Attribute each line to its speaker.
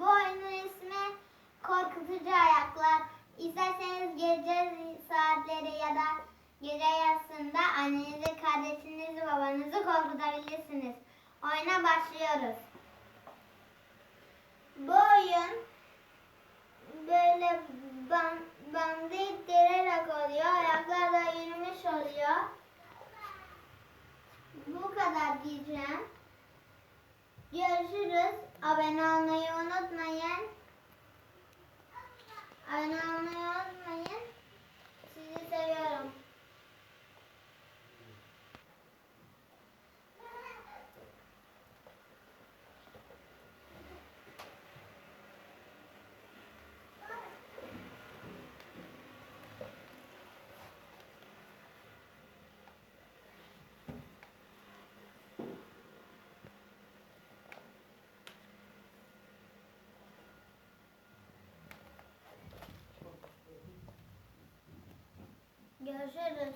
Speaker 1: Bu oyunun ismi Korkutucu Ayaklar. İsterseniz gece saatleri ya da gece yarısında annenizi, kardeşinizi, babanızı korkutabilirsiniz. Oyuna başlıyoruz. Bu oyun böyle ban, bandı ittirerek oluyor. Ayaklar da yürümüş oluyor. Bu kadar diyeceğim. Görüşürüz. Abone olmayı unutmayın. Abone olmayı unutmayın. Sizi seviyorum. Görüşürüz.